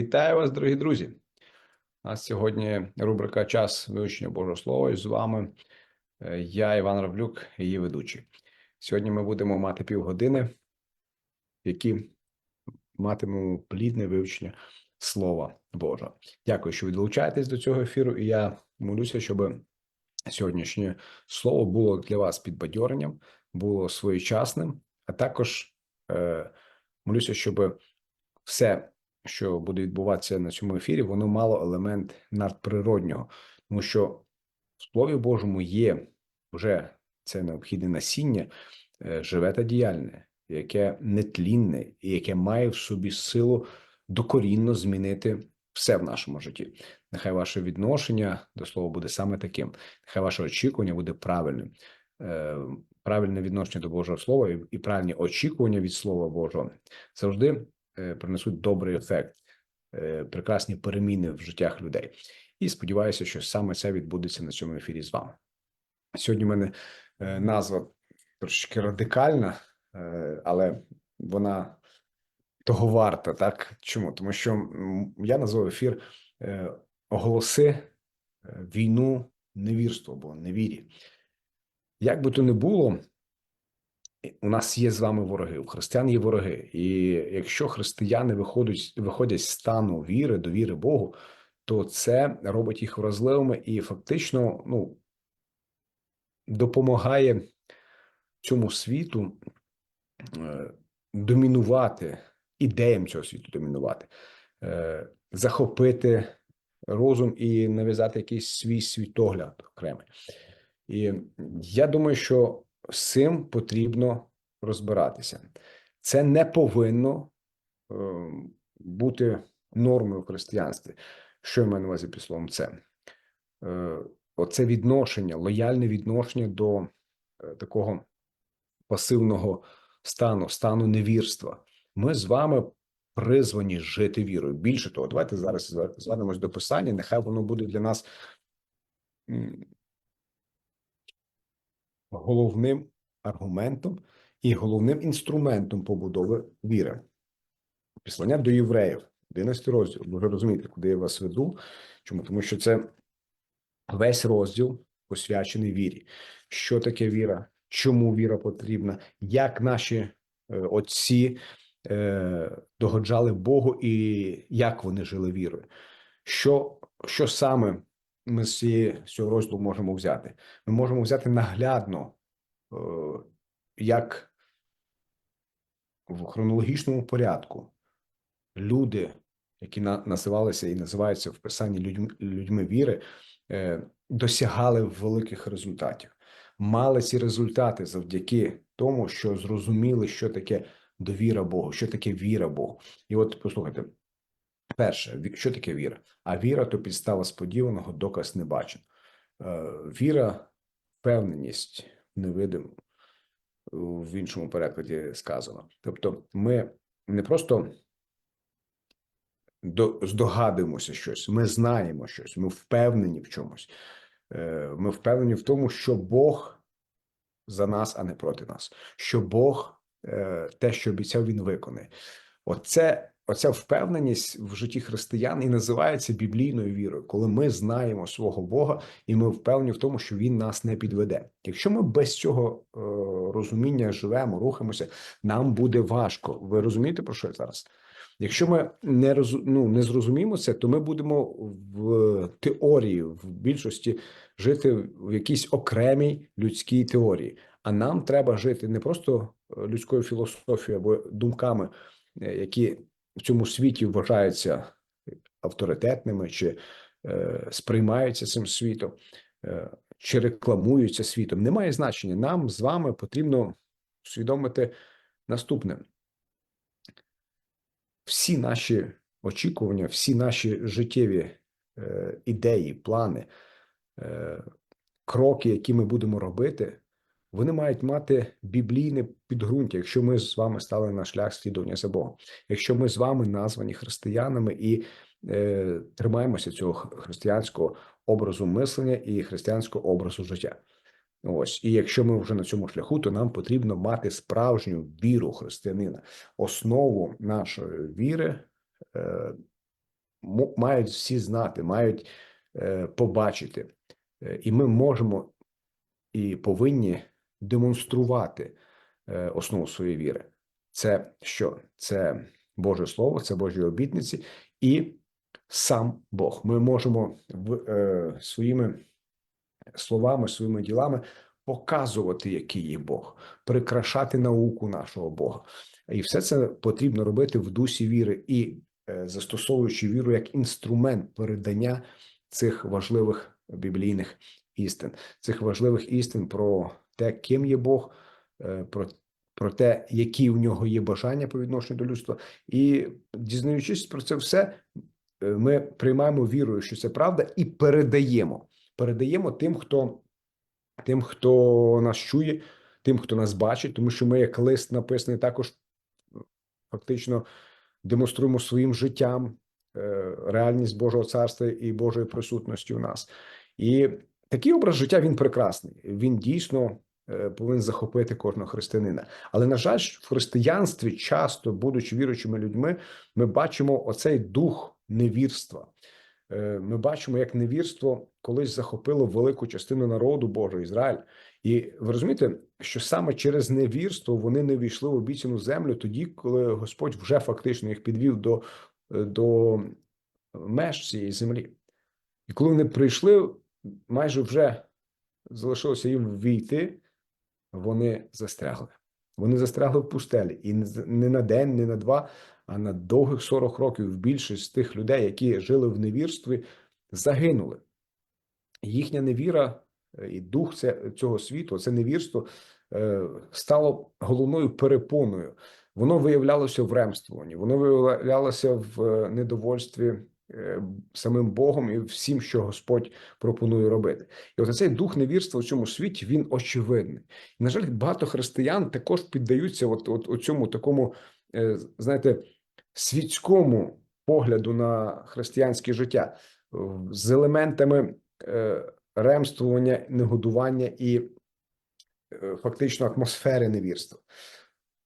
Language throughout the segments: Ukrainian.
Вітаю вас, дорогі друзі. У нас сьогодні рубрика Час вивчення Божого Слова. І з вами е, я, Іван Равлюк, її ведучий. Сьогодні ми будемо мати півгодини, які матимемо плідне вивчення Слова Божого. Дякую, що ви долучаєтесь до цього ефіру. І я молюся, щоб сьогоднішнє слово було для вас підбадьоренням, було своєчасним, а також е, молюся, щоб все, що буде відбуватися на цьому ефірі, воно мало елемент надприроднього, тому що в Слові Божому є вже це необхідне насіння, е, живе та діяльне, яке нетлінне і яке має в собі силу докорінно змінити все в нашому житті. Нехай ваше відношення до слова буде саме таким. Нехай ваше очікування буде правильним. Е, Правильне відношення до Божого Слова і- правильні очікування від Слова Божого завжди принесуть добрий ефект, е, прекрасні переміни в життях людей. І сподіваюся, що саме це відбудеться на цьому ефірі з вами. Сьогодні в мене е, назва трошки радикальна, е, але вона того варта, так? Чому? Тому що я назвав ефір е, Оголоси е, війну невірству або невірі. Як би то не було, у нас є з вами вороги, у християн є вороги. І якщо християни виходять, виходять з стану віри, довіри Богу, то це робить їх вразливими і фактично ну, допомагає цьому світу е, домінувати, ідеям цього світу домінувати, е, захопити розум і нав'язати якийсь свій світогляд окремий. І я думаю, що з цим потрібно розбиратися. Це не повинно е, бути нормою в християнстві. Що я маю на увазі під словом це? Е, оце відношення, лояльне відношення до е, такого пасивного стану, стану невірства. Ми з вами призвані жити вірою. Більше того, давайте зараз звернемось до писання. Нехай воно буде для нас головним аргументом і головним інструментом побудови віри. Післання до євреїв, 11 розділ. Ви розумієте, куди я вас веду. Чому? Тому що це весь розділ посвячений вірі. Що таке віра? Чому віра потрібна? Як наші е, отці е, догоджали Богу і як вони жили вірою? Що, що саме ми з цього розділу можемо взяти? Ми можемо взяти наглядно, е, як в хронологічному порядку люди, які на, називалися і називаються в писанні людьми, людьми віри, е, досягали великих результатів. Мали ці результати завдяки тому, що зрозуміли, що таке довіра Богу, що таке віра Богу. І от послухайте, перше, що таке віра? А віра то підстава сподіваного, доказ не бачен. Е, Віра, впевненість в невидимому, в іншому перекладі сказано. Тобто, ми не просто здогадуємося щось, ми знаємо щось, ми впевнені в чомусь. Е, Ми впевнені в тому, що Бог за нас, а не проти нас. Що Бог е, те, що обіцяв, він виконає. Оце, оця впевненість в житті християн і називається біблійною вірою, коли ми знаємо свого Бога, і ми впевнені в тому, що він нас не підведе. Якщо ми без цього е, розуміння живемо, рухаємося, нам буде важко. Ви розумієте про що я зараз? Якщо ми не роз, ну, не зрозуміємо це, то ми будемо в теорії, в більшості жити в якійсь окремій людській теорії. А нам треба жити не просто е, людською філософією або думками, е, які в цьому світі вважаються авторитетними чи е, сприймаються цим світом, е, чи рекламуються світом. Немає значення. Нам з вами потрібно усвідомити наступне: всі наші очікування, всі наші життєві е, ідеї, плани, е, кроки, які ми будемо робити, вони мають мати біблійне підґрунтя, якщо ми з вами стали на шлях слідування за Богом, якщо ми з вами названі християнами і е, тримаємося цього християнського образу мислення і християнського образу життя. Ось, і якщо ми вже на цьому шляху, то нам потрібно мати справжню віру християнина. Основу нашої віри е, мають всі знати, мають е, побачити. Е, І ми можемо і повинні демонструвати е, основу своєї віри. Це що? Це Боже Слово, це Божі обітниці і сам Бог. Ми можемо в, е, своїми словами, своїми ділами показувати, який є Бог, прикрашати науку нашого Бога. І все це потрібно робити в дусі віри і е, застосовуючи віру як інструмент передання цих важливих біблійних істин, цих важливих істин про те, ким є Бог, е, про, про те, які в нього є бажання по відношенню до людства, і дізнаючись про це все, е, ми приймаємо вірою, що це правда, і передаємо. Передаємо тим, хто тим, хто нас чує, тим, хто нас бачить, тому що ми, як лист написаний, також фактично демонструємо своїм життям е, реальність Божого царства і Божої присутності у нас. І такий образ життя він прекрасний. Він дійсно повинен захопити кожного християнина. Але на жаль, в християнстві, часто, будучи віруючими людьми, ми бачимо оцей дух невірства. Е, Ми бачимо, як невірство колись захопило велику частину народу Божого Ізраїль. І ви розумієте, що саме через невірство вони не війшли в обіцяну землю тоді, коли Господь вже фактично їх підвів до, е, до меж цієї землі. І коли вони прийшли, майже вже залишилося їм війти, вони застрягли. Вони застрягли в пустелі. І не на день, не на два, а на довгих 40 років більшість з тих людей, які жили в невірстві, загинули. Їхня невіра е, і дух цього світу, це невірство е, стало головною перепоною. Воно виявлялося в ремствуванні, воно виявлялося в е, недовольстві самим Богом і всім, що Господь пропонує робити. І от цей дух невірства в цьому світі він очевидний. І, на жаль, багато християн також піддаються от, от, от цьому такому, е, знаєте, світському погляду на християнське життя е, з елементами е, ремствування, негодування і е, фактично атмосфери невірства.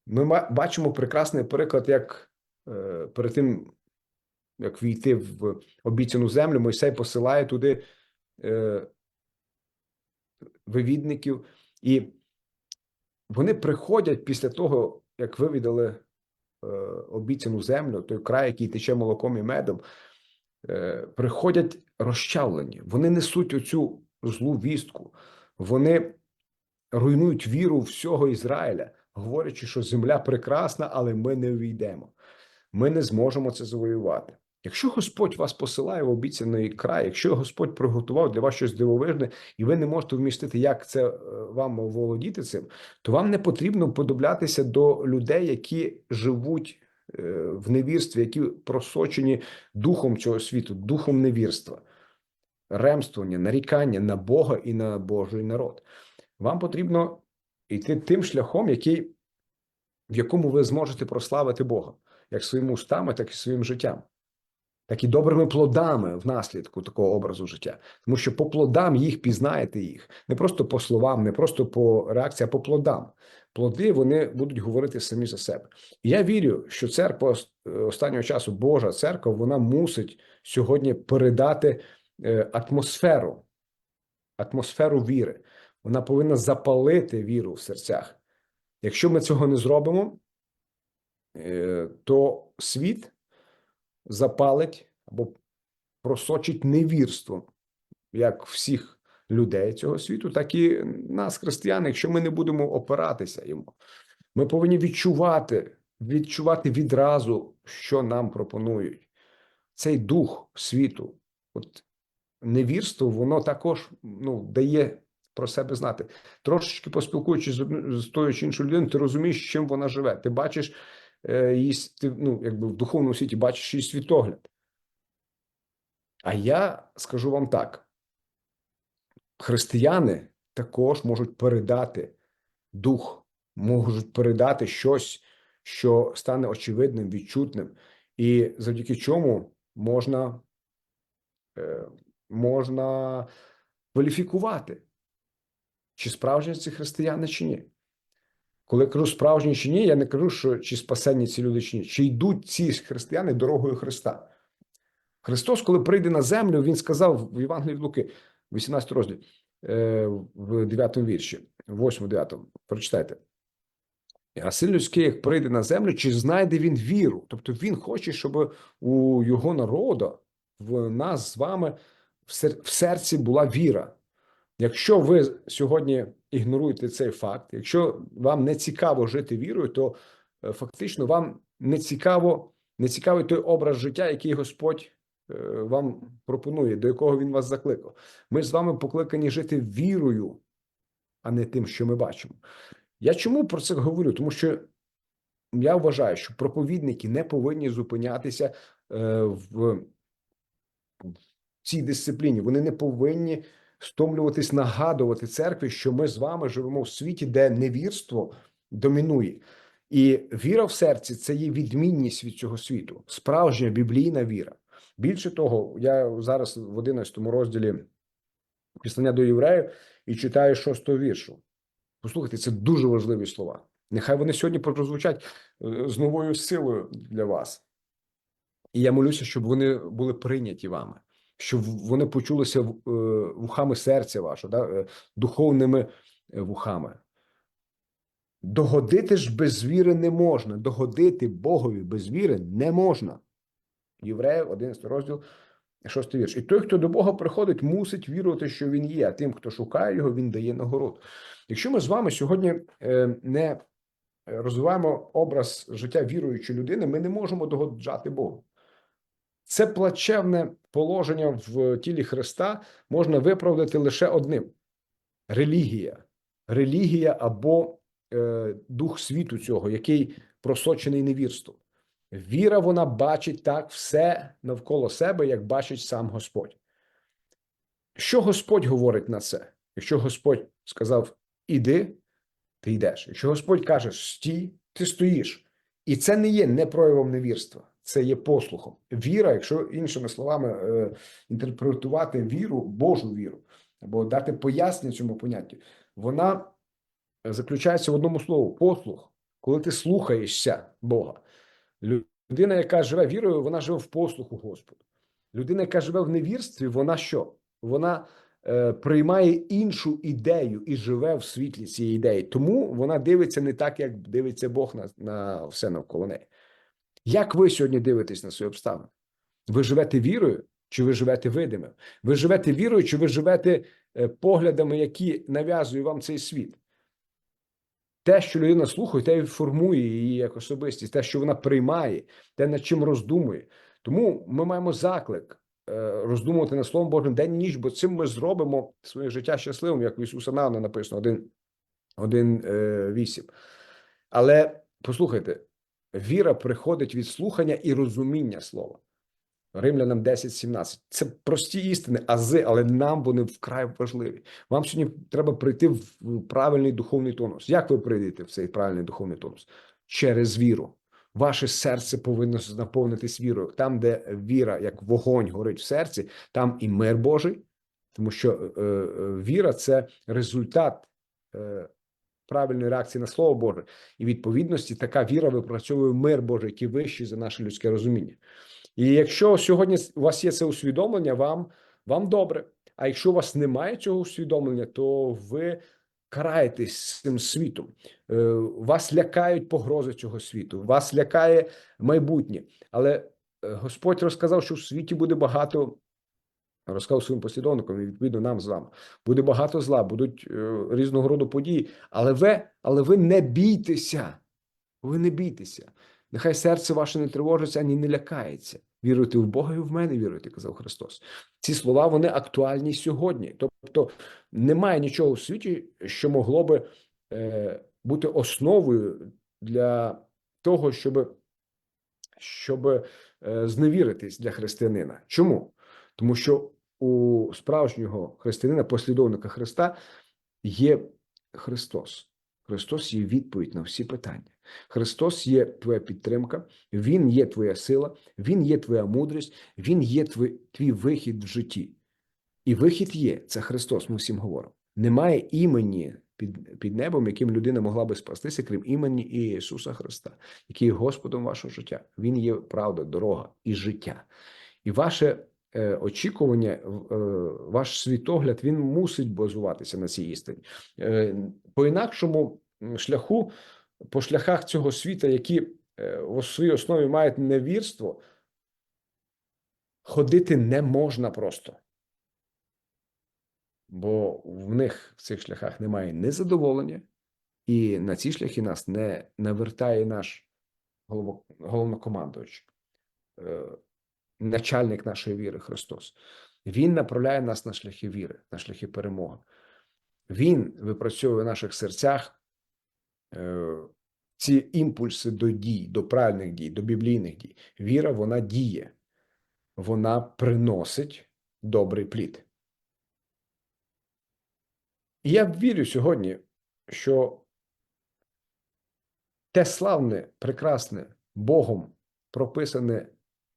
Ми бачимо прекрасний приклад, як е, перед тим, як війти в обіцяну землю, Мойсей посилає туди е, вивідників, і вони приходять після того, як вивідали е, обіцяну землю, той край, який тече молоком і медом, е, приходять розчавлені. Вони несуть оцю злу вістку. Вони руйнують віру всього Ізраїля, говорячи, що земля прекрасна, але ми не увійдемо. Ми не зможемо це завоювати. Якщо Господь вас посилає в обіцяний край, якщо Господь приготував для вас щось дивовижне, і ви не можете вмістити, як це е, вам володіти цим, то вам не потрібно подоблятися до людей, які живуть е, в невірстві, які просочені духом цього світу, духом невірства, ремствування, нарікання на Бога і на Божий народ. Вам потрібно йти тим шляхом, який, в якому ви зможете прославити Бога, як своїми устами, так і своїм життям. Так і добрими плодами внаслідку такого образу життя. Тому що по плодам їх пізнаєте їх. Не просто по словам, не просто по реакції, а по плодам. Плоди вони будуть говорити самі за себе. І я вірю, що церква е, останнього часу, Божа церква, вона мусить сьогодні передати е, атмосферу, атмосферу віри. Вона повинна запалити віру в серцях. Якщо ми цього не зробимо, е, то світ запалить або просочить невірство як всіх людей цього світу, так і нас, християн, якщо ми не будемо опиратися йому. Ми повинні відчувати, відчувати відразу, що нам пропонують. Цей дух світу, от невірство, воно також ну, дає про себе знати. Трошечки поспілкуючись з, тою чи іншою людиною, ти розумієш, чим вона живе. Ти бачиш е, її, ти, ну, якби в духовному світі бачиш її світогляд. А я скажу вам так: християни також можуть передати дух, можуть передати щось, що стане очевидним, відчутним, і завдяки чому можна, е, можна кваліфікувати, чи справжні ці християни, чи ні. Коли кажу справжні чи ні, я не кажу, що чи спасенні ці люди чи ні, чи йдуть ці християни дорогою Христа. Христос, коли прийде на землю, Він сказав в Євангелії від Луки, 18 розділ, е, в 9 вірші, 8-9, прочитайте. А син людський, як прийде на землю, чи знайде він віру? Тобто він хоче, щоб у його народу, в нас з вами в серці була віра. Якщо ви сьогодні ігноруєте цей факт, якщо вам не цікаво жити вірою, то е, фактично вам не цікаво, не цікавий той образ життя, який Господь е, вам пропонує, до якого він вас закликав. Ми з вами покликані жити вірою, а не тим, що ми бачимо. Я чому про це говорю? Тому що я вважаю, що проповідники не повинні зупинятися е, в цій дисципліні. Вони не повинні стомлюватись, нагадувати церкві, що ми з вами живемо в світі, де невірство домінує. І віра в серці це є відмінність від цього світу, справжня біблійна віра. Більше того, я зараз в 11 розділі післання до євреїв і читаю шостого віршу. Послухайте, це дуже важливі слова. Нехай вони сьогодні прозвучать е, з новою силою для вас. І я молюся, щоб вони були прийняті вами, щоб вони почулися е, вухами серця вашого, да, е, духовними е, вухами. Догодити ж без віри не можна. Догодити Богові без віри не можна. Євреїв, 11 розділ, 6 вірш. І той, хто до Бога приходить, мусить вірувати, що він є, а тим, хто шукає його, він дає нагороду. Якщо ми з вами сьогодні не розвиваємо образ життя віруючої людини, ми не можемо догоджати Богу. Це плачевне положення в тілі Христа можна виправдати лише одним: релігія. Релігія або е, дух світу цього, який просочений невірством. Віра, вона бачить так все навколо себе, як бачить сам Господь. Що Господь говорить на це? Якщо Господь сказав іди, ти йдеш. Якщо Господь каже стій, ти стоїш. І це не є не проявом невірства, це є послухом. Віра, якщо іншими словами е, інтерпретувати віру, Божу віру, або дати пояснення цьому поняттю, вона заключається в одному слову послух, коли ти слухаєшся Бога. Людина, яка живе вірою, вона живе в послуху Господу. Людина, яка живе в невірстві, вона що? Вона е, приймає іншу ідею і живе в світлі цієї ідеї. Тому вона дивиться не так, як дивиться Бог на, на все навколо неї. Як ви сьогодні дивитесь на свої обставини? Ви живете вірою, чи ви живете видимим? Ви живете вірою, чи ви живете е, поглядами, які нав'язує вам цей світ? Те, що людина слухає, те формує її як особистість, те, що вона приймає, те, над чим роздумує. Тому ми маємо заклик е, роздумувати над Словом Божим день і ніч, бо цим ми зробимо своє життя щасливим, як в Ісуса Навна написано 1, 1 е, 8. Але послухайте, віра приходить від слухання і розуміння слова. Римлянам 10.17. Це прості істини, ази, але нам вони вкрай важливі. Вам сьогодні треба прийти в правильний духовний тонус. Як ви прийдете в цей правильний духовний тонус? Через віру. Ваше серце повинно наповнитись вірою. Там, де віра, як вогонь горить в серці, там і мир Божий, тому що е, е, віра це результат е, правильної реакції на Слово Боже. І відповідності така віра випрацьовує мир Божий, який вищий за наше людське розуміння. І якщо сьогодні у вас є це усвідомлення, вам, вам добре. А якщо у вас немає цього усвідомлення, то ви караєтесь цим світом. Е, Вас лякають погрози цього світу, вас лякає майбутнє. Але е, Господь розказав, що в світі буде багато. Розказав своїм послідовникам, і відповідно нам з вами. Буде багато зла, будуть е, різного роду події. Але ви, але ви не бійтеся. Ви не бійтеся. Нехай серце ваше не тривожиться, ані не лякається. Віруйте в Бога і в мене віруйте, казав Христос. Ці слова вони актуальні сьогодні. Тобто немає нічого у світі, що могло би е, бути основою для того, щоб, щоб е, зневіритись для християнина. Чому? Тому що у справжнього християнина, послідовника Христа, є Христос. Христос є відповідь на всі питання. Христос є твоя підтримка, Він є твоя сила, Він є твоя мудрість, Він є твій, твій вихід в житті. І вихід є, це Христос, ми всім говоримо. Немає імені під, під небом, яким людина могла би спастися, крім імені Ісуса Христа, який є Господом вашого життя. Він є правда, дорога і життя. І ваше очікування, е, ваш світогляд, він мусить базуватися на цій істині. Е, по інакшому шляху, по шляхах цього світа, які е, у своїй основі мають невірство, ходити не можна просто. Бо в них в цих шляхах немає незадоволення, і на ці шляхи нас не навертає наш головнокомандуючий, е, начальник нашої віри Христос. Він направляє нас на шляхи віри, на шляхи перемоги. Він випрацьовує в наших серцях е, ці імпульси до дій, до правильних дій, до біблійних дій. Віра, вона діє, вона приносить добрий плід. І я вірю сьогодні, що те славне, прекрасне Богом прописане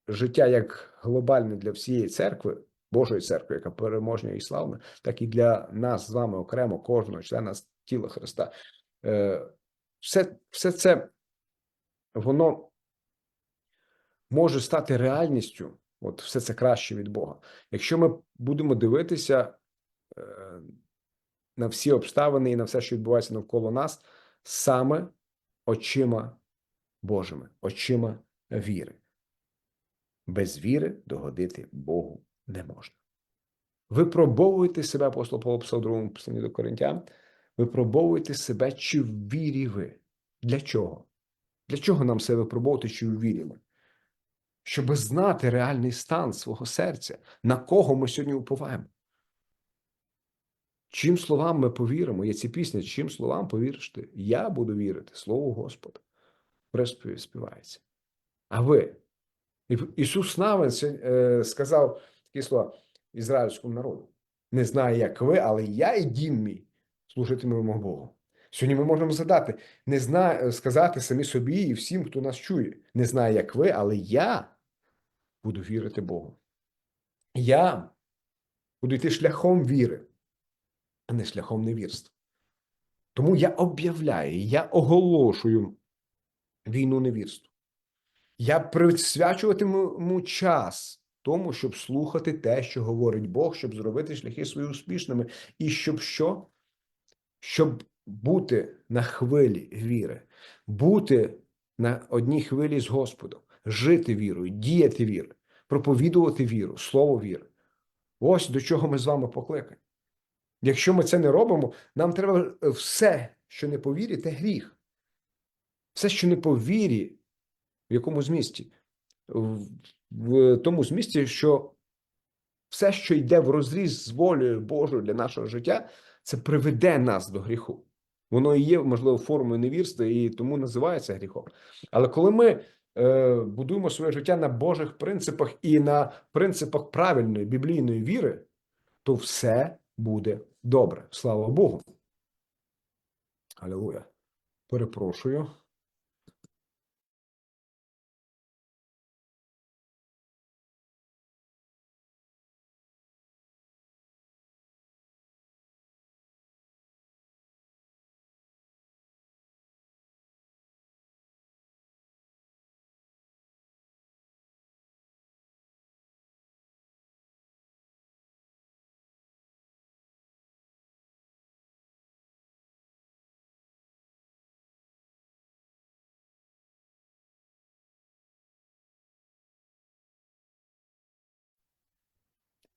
життя як глобальне для всієї церкви, Божої церкви, яка переможна і славна, так і для нас з вами окремо, кожного члена тіла Христа. Е, все, Все це воно може стати реальністю, от все це краще від Бога. Якщо ми будемо дивитися е, на всі обставини і на все, що відбувається навколо нас, саме очима Божими, очима віри. Без віри догодити Богу не можна. Випробовуйте себе, апостол Павло писав другому посланні до Коринтян, випробовуйте себе, чи в вірі ви. Для чого? Для чого нам себе випробовувати, чи в вірі ми? Щоб знати реальний стан свого серця, на кого ми сьогодні уповаємо. Чим словам ми повіримо? Є ці пісні, чим словам повіриш ти? Я буду вірити, Слову Господа. Приспіві співається. А ви? Ісус Навин е, сказав такі слова ізраїльському народу. Не знаю, як ви, але я і дім мій служитимемо Богу. Сьогодні ми можемо задати, не знаю, сказати самі собі і всім, хто нас чує. Не знаю, як ви, але я буду вірити Богу. Я буду йти шляхом віри а не шляхом невірства. Тому я об'являю, я оголошую війну невірству. Я присвячуватиму час тому, щоб слухати те, що говорить Бог, щоб зробити шляхи свої успішними, і щоб що? Щоб бути на хвилі віри, бути на одній хвилі з Господом, жити вірою, діяти вірою, проповідувати віру, слово віри. Ось до чого ми з вами покликані. Якщо ми це не робимо, нам треба все, що не по вірі, це гріх. Все, що не по вірі, в якому змісті? В, тому змісті, що все, що йде в розріз з волею Божою для нашого життя, це приведе нас до гріху. Воно і є, можливо, формою невірства, і тому називається гріхом. Але коли ми е, будуємо своє життя на Божих принципах і на принципах правильної біблійної віри, то все буде добре. Слава Богу. Алілуя. Перепрошую.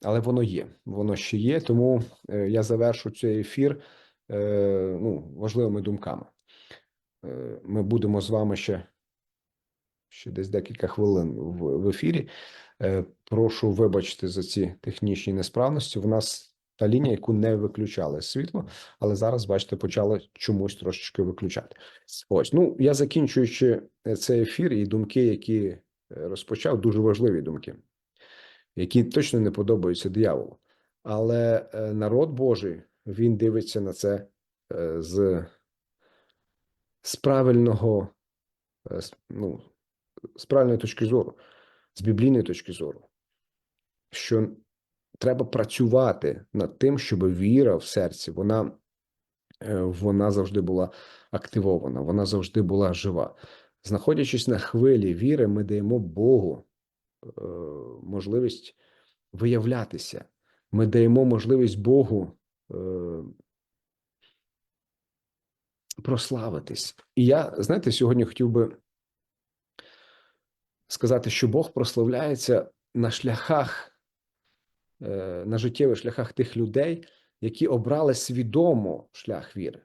Але воно є, воно ще є. Тому е, я завершу цей ефір е, ну, важливими думками. Е, ми будемо з вами ще ще десь декілька хвилин в, в ефірі. Прошу вибачити за ці технічні несправності. В нас та лінія, яку не виключали світло, але зараз, бачите, почали чомусь трошечки виключати. Ось, ну я закінчуючи цей ефір і думки, які розпочав, дуже важливі думки які точно не подобаються дияволу. Але е, народ Божий він дивиться на це е, з з правильного, е, ну, з правильної точки зору, з біблійної точки зору, що треба працювати над тим, щоб віра в серці вона, вона завжди була активована, вона завжди була жива. Знаходячись на хвилі віри, ми даємо Богу можливість виявлятися. Ми даємо можливість Богу е, прославитись. І я, знаєте, сьогодні хотів би сказати, що Бог прославляється на шляхах, е, на життєвих шляхах тих людей, які обрали свідомо шлях віри.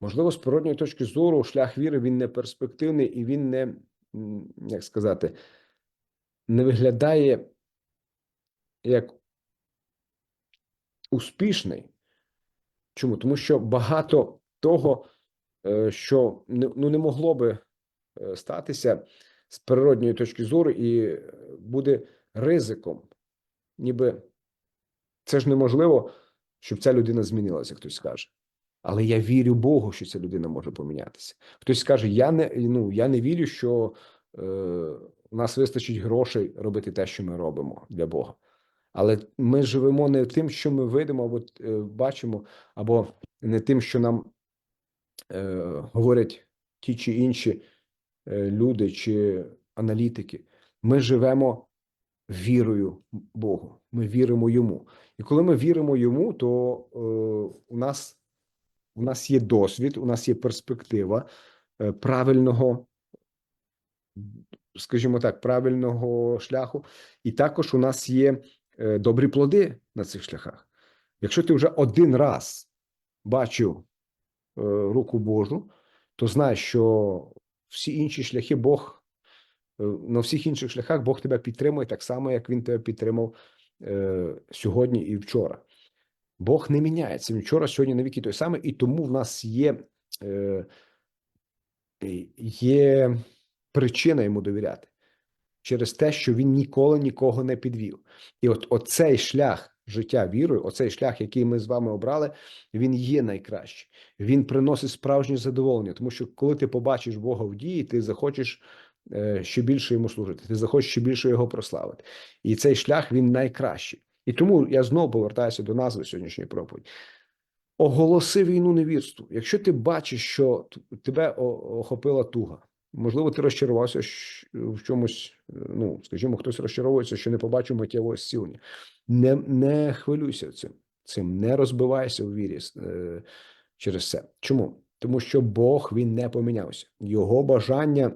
Можливо, з природньої точки зору, шлях віри він не перспективний і він не, як сказати, не виглядає як успішний. Чому? Тому що багато того, е, що ну, не могло би е, статися з природньої точки зору, і е, буде ризиком, ніби це ж неможливо, щоб ця людина змінилася, хтось скаже. Але я вірю Богу, що ця людина може помінятися. Хтось скаже: я не ну я не вірю, що у нас вистачить грошей робити те, що ми робимо для Бога. Але ми живемо не тим, що ми видимо або е, бачимо, або не тим, що нам е, говорять ті чи інші е, люди чи аналітики. Ми живемо вірою Богу. Ми віримо йому. І коли ми віримо йому, то е, у нас у нас є досвід, у нас є перспектива е, правильного, скажімо так, правильного шляху, і також у нас є е, добрі плоди на цих шляхах. Якщо ти вже один раз бачив е, руку Божу, то знай, що всі інші шляхи Бог е, на всіх інших шляхах Бог тебе підтримує так само, як Він тебе підтримав сьогодні і вчора. Бог не міняється. Він вчора, сьогодні навіки той самий, і тому в нас є, є причина йому довіряти через те, що він ніколи нікого не підвів. І от оцей шлях життя вірою, оцей шлях, який ми з вами обрали, він є найкращий. Він приносить справжнє задоволення, тому що коли ти побачиш Бога в дії, ти захочеш е, ще більше йому служити, ти захочеш ще більше його прославити. І цей шлях він найкращий. І тому я знову повертаюся до назви сьогоднішньої проповіді. Оголоси війну невірству. Якщо ти бачиш, що тебе охопила туга, можливо, ти розчарувався в чомусь, е, ну, скажімо, хтось розчаровується, що не побачив миттєвого зцілення. Не, не хвилюйся цим, цим, не розбивайся у вірі е, через це. Чому? Тому що Бог він не помінявся. Його бажання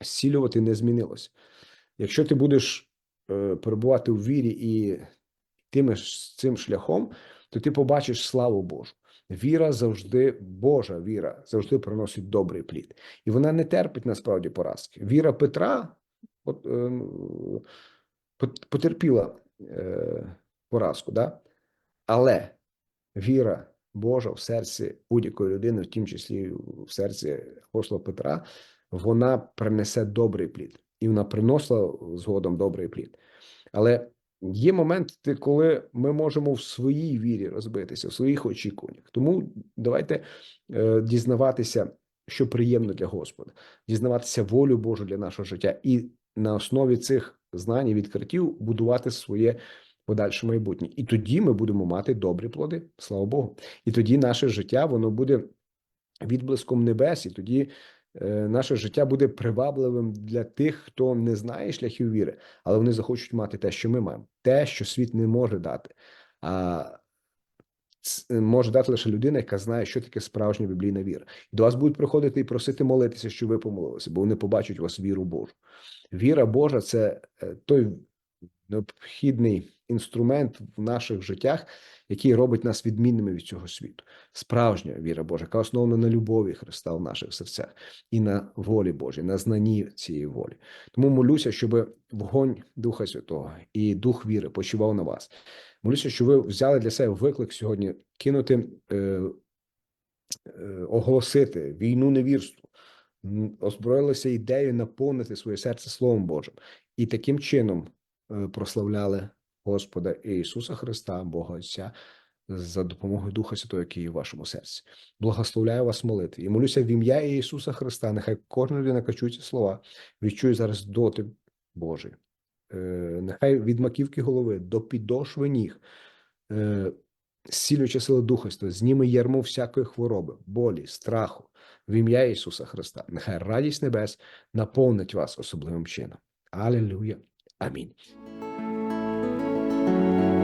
зцілювати не змінилося. Якщо ти будеш е, перебувати у вірі і йтимеш цим шляхом, то ти побачиш славу Божу. Віра завжди, Божа віра завжди приносить добрий плід. І вона не терпить насправді поразки. Віра Петра от, е, потерпіла е, поразку, да? але віра Божа в серці будь-якої людини, в тім числі в серці апостола Петра, вона принесе добрий плід. І вона приносила згодом добрий плід. Але є моменти, коли ми можемо в своїй вірі розбитися, в своїх очікуваннях. Тому давайте е, дізнаватися, що приємно для Господа, дізнаватися волю Божу для нашого життя, і на основі цих знань і відкриттів будувати своє подальше майбутнє. І тоді ми будемо мати добрі плоди, слава Богу. І тоді наше життя воно буде відблиском небес, і тоді наше життя буде привабливим для тих, хто не знає шляхів віри, але вони захочуть мати те, що ми маємо, те, що світ не може дати. А ц- може дати лише людина, яка знає, що таке справжня біблійна віра. І до вас будуть приходити і просити молитися, щоб ви помолилися, бо вони побачать у вас віру Божу. Віра Божа це е, той необхідний інструмент в наших життях, який робить нас відмінними від цього світу. Справжня віра Божа, яка основана на любові Христа в наших серцях і на волі Божій, на знанні цієї волі. Тому молюся, щоб вогонь Духа Святого і Дух віри почував на вас. Молюся, щоб ви взяли для себе виклик сьогодні кинути, е, е, оголосити війну невірству, озброїлися ідеєю наповнити своє серце Словом Божим і таким чином е, прославляли Господа Ісуса Христа, Бога Отця, за допомогою Духа Святого, який є в вашому серці. Благословляю вас молити і молюся в ім'я Ісуса Христа. Нехай кожна людина качує ці слова, відчує зараз дотик Божий. Е, Нехай від маківки голови до підошви ніг, е, зцілююча сила Духа Святого, зніме ярмо всякої хвороби, болі, страху в ім'я Ісуса Христа. Нехай радість небес наповнить вас особливим чином. Алілюя. Амінь. Thank you.